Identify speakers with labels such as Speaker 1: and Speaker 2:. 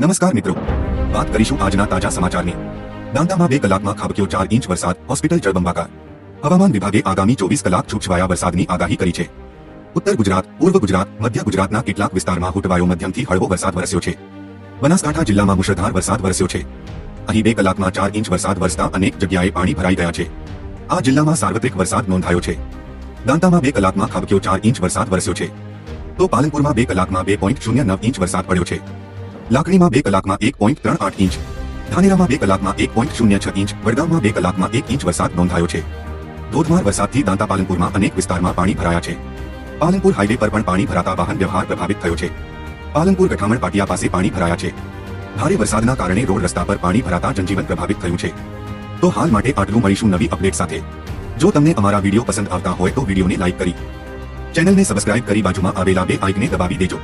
Speaker 1: નમસ્કાર મિત્રો. વાત કરીશું આજના તાજા સમાચારની. દાંતામાં બે કલાકમાં ખાબક્યો ચાર ઇંચ વરસાદ, હોસ્પિટલ જળબંબાકાર. હવામાન વિભાગે આગામી ચોવીસ કલાક છૂટછવાયા વરસાદની આગાહી કરી છે. ઉત્તર ગુજરાત, પૂર્વ ગુજરાત, મધ્ય ગુજરાતના કેટલાક વિસ્તારમાં હુટવાયો મધ્યમથી હળવો વરસાદ વરસ્યો છે. બનાસકાંઠા જિલ્લામાં મુશળધાર વરસાદ વરસ્યો છે. અહીં બે કલાકમાં ચાર ઇંચ વરસાદ વરસતા અનેક જગ્યાએ પાણી ભરાઈ ગયા છે. આ જિલ્લામાં સાર્વત્રિક વરસાદ નોંધાયો છે. દાંતામાં બે કલાકમાં ખાબક્યો ચાર ઇંચ વરસાદ વરસ્યો છે. તો પાલનપુરમાં બે કલાકમાં બે પોઈન્ટ શૂન્ય નવ ઇંચ વરસાદ પડ્યો છે. લાકડીમાં બે કલાકમાં એક પોઈન્ટ ત્રણ આઠ ઇંચ. ધાનેરામાં બે કલાકમાં એક પોઈન્ટ શૂન્ય છ ઇંચ. વડગામમાં બે કલાકમાં એક ઇંચ વરસાદ નોંધાયો છે. ધોધમાર વરસાદથી દાંતા પાલનપુરમાં અનેક વિસ્તારમાં પાણી ભરાયા છે. પાલનપુર હાઈવે પર પણ પાણી ભરાતા વાહન વ્યવહાર પ્રભાવિત થયો છે. પાલનપુર ગઠામણ પાટિયા પાસે પાણી ભરાયા છે. ભારે વરસાદના કારણે રોડ રસ્તા પર પાણી ભરાતા જનજીવન પ્રભાવિત થયું છે. તો હાલ માટે આટલું મળીશું નવી અપડેટ સાથે. જો તમને અમારા વીડિયો પસંદ આવતા હોય તો વિડીયોને લાઇક કરી. ચેનલને સબસ્ક્રાઇબ કરી બાજુમાં આવેલા બે આઇકને દબાવી દેજો.